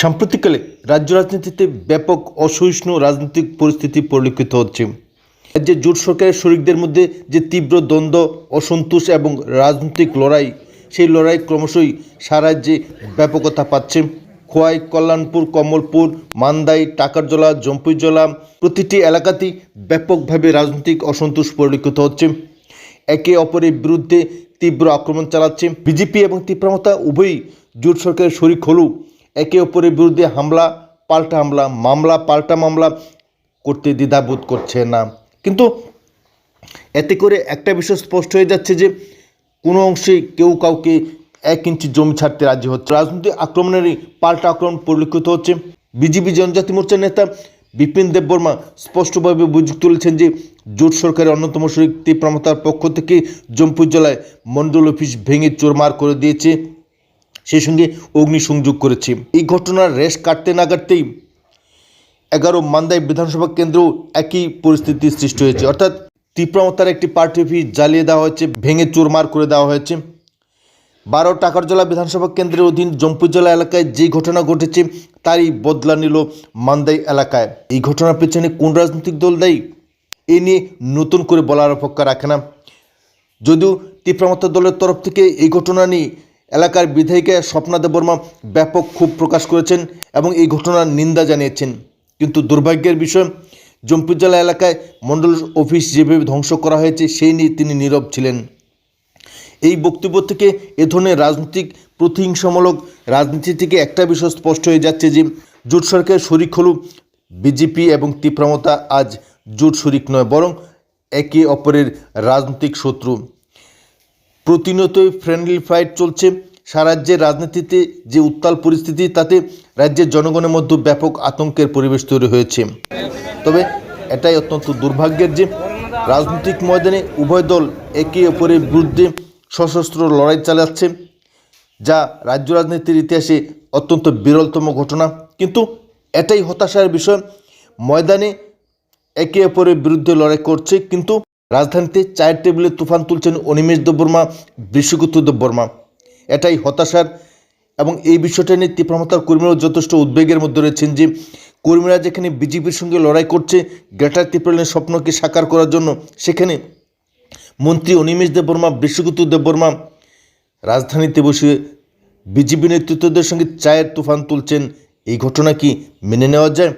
সাম্প্রতিককালে রাজ্য রাজনীতিতে ব্যাপক অসহিষ্ণু রাজনৈতিক পরিস্থিতি পরিলক্ষিত হচ্ছে। রাজ্যে জোট সরকারের শরিকদের মধ্যে যে তীব্র দ্বন্দ্ব, অসন্তোষ এবং রাজনৈতিক লড়াই, সেই লড়াই ক্রমশই সারা রাজ্যে ব্যাপকতা পাচ্ছে। খোয়াই, কল্যাণপুর, কমলপুর, মান্দাই, টাকারজলা জম্পুইজলা প্রতিটি এলাকাতেই ব্যাপকভাবে রাজনৈতিক অসন্তোষ পরিলক্ষিত হচ্ছে। একে অপরের বিরুদ্ধে তীব্র আক্রমণ চালাচ্ছে। বিজেপি এবং তীব্রমতা উভয়ই জোট সরকারের শরিক হলেও একে অপরের বিরুদ্ধে হামলা, পাল্টা হামলা, মামলা, পাল্টা মামলা করতে দ্বিধাবোধ করছে না। কিন্তু এতে করে একটা বিষয় স্পষ্ট হয়ে যাচ্ছে যে কোনো অংশে কেউ কাউকে এক ইঞ্চি জমি ছাড়তে রাজি হচ্ছে রাজনৈতিক আক্রমণেরই পাল্টা আক্রমণ পরিলক্ষিত হচ্ছে। বিজেপি জনজাতি মোর্চার নেতা বিপিন দেববর্মা স্পষ্টভাবে অভিযোগ তুলেছেন যে জোট সরকারের অন্যতম শরিক তীব্রমতার পক্ষ থেকে জম্পুর জেলায় মণ্ডল অফিস ভেঙে চোরমার করে দিয়েছে। সেই সঙ্গে অগ্নিসংযোগ করেছে। এই ঘটনার রেশ কাটতে না কাটতেই এগারো মান্দাই বিধানসভা কেন্দ্রেও একই পরিস্থিতির সৃষ্টি হয়েছে। অর্থাৎ তীব্রমতার একটি পার্টি অফিস জ্বালিয়ে দেওয়া হয়েছে, ভেঙে চুরমার করে দেওয়া হয়েছে। বারো টাকার টাকারজলা বিধানসভা কেন্দ্রের অধীন জম্পুর জম্পুজলা এলাকায় যে ঘটনা ঘটেছে, তারই বদলা নিল মান্দাই এলাকায়। এই ঘটনার পেছনে কোন রাজনৈতিক দল দায়ী, এ নিয়ে নতুন করে বলার অপেক্ষা রাখে না। যদিও তীব্রমতা দলের তরফ থেকে এই ঘটনা নিয়ে এলাকার বিধায়িকা স্বপ্না দেববর্মা ব্যাপক ক্ষোভ প্রকাশ করেছেন এবং এই ঘটনার নিন্দা জানিয়েছেন। কিন্তু দুর্ভাগ্যের বিষয় জম্পুজলা এলাকায় মণ্ডল অফিস যেভাবে ধ্বংস করা হয়েছে, সেই নিয়ে তিনি নীরব ছিলেন। এই বক্তব্য থেকে এ ধরনের রাজনৈতিক প্রতিহিংসামূলক রাজনীতি থেকে একটা বিষয় স্পষ্ট হয়ে যাচ্ছে যে, জোট সরকারের শরিক হল বিজেপি এবং তীব্রমতা আজ জোট শরিক নয়, বরং একে অপরের রাজনৈতিক শত্রু। প্রতিনিয়তই ফ্রেন্ডলি ফাইট চলছে। সারা রাজ্যের রাজনীতিতে যে উত্তাল পরিস্থিতি, তাতে রাজ্যের জনগণের মধ্যে ব্যাপক আতঙ্কের পরিবেশ তৈরি হয়েছে। তবে এটাই অত্যন্ত দুর্ভাগ্যের যে রাজনৈতিক ময়দানে উভয় দল একে অপরের বিরুদ্ধে সশস্ত্র লড়াই চালাচ্ছে, যা রাজ্য রাজনীতির ইতিহাসে অত্যন্ত বিরলতম ঘটনা। কিন্তু এটাই হতাশার বিষয়, ময়দানে একে অপরের বিরুদ্ধে লড়াই করছে, কিন্তু রাজধানীতে চায়ের টেবিলে তুফান তুলছেন অনিমেষ দেববর্মা বৃষিগুপ্ত দেববর্মা। এটাই হতাশার এবং এই বিষয়টা নিয়ে তীব্রমতার কর্মীরাও যথেষ্ট উদ্বেগের মধ্যে রয়েছেন যে, কর্মীরা যেখানে বিজেপির সঙ্গে লড়াই করছে, গ্রেটার ত্রিপুরালের স্বপ্নকে সাকার করার জন্য, সেখানে মন্ত্রী অনিমেষ দেববর্মা বৃষিগুপ্ত দেববর্মা রাজধানীতে বসে বিজেপি নেতৃত্বদের সঙ্গে চায়ের তুফান তুলছেন। এই ঘটনা কি মেনে নেওয়া যায়?